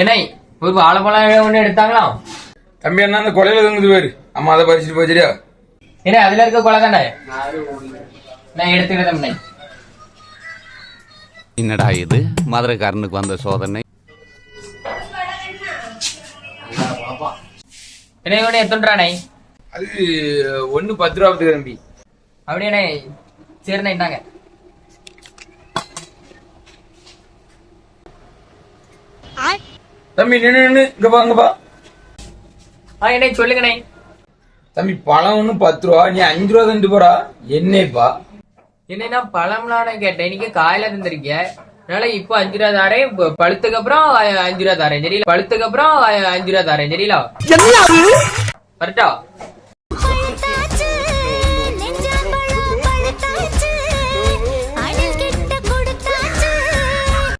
என்னை? ஒரு வாழைப்பழம் ஒண்ணு எடுத்தாங்களா? தம்பி அண்ணா அந்த கொலையில தொங்குது பேரு. அம்மா அதை பறிச்சுட்டு போய் சரியா? என்ன அதுல இருக்க கொலை தானே? நான் எடுத்துக்கிறேன் தம்பி என்னடா இது? மதுரைக்காரனுக்கு வந்த சோதனை. என்ன இவனே எத்தன்றானே அது ஒண்ணு பத்து ரூபா தம்பி. அப்படியே சரிண்ணாங்க தம்பி நின்னு நின்னு இங்க பா இங்க பா. ஆ என்ன சொல்லுங்கண்ணே. தம்பி பழம் ஒண்ணு பத்து ரூபா நீ அஞ்சு ரூபா தண்டு போறா என்னப்பா? என்னன்னா பழம்லாம் கேட்டேன். இன்னைக்கு காயில தந்திருக்கிய. அதனால இப்போ அஞ்சு ரூபா தாரேன். இப்ப பழுத்துக்கு அப்புறம் அஞ்சு ரூபா தாரேன். தெரியல பழுத்துக்கு அப்புறம் அஞ்சு ரூபா தாரேன். தெரியல கரெக்டா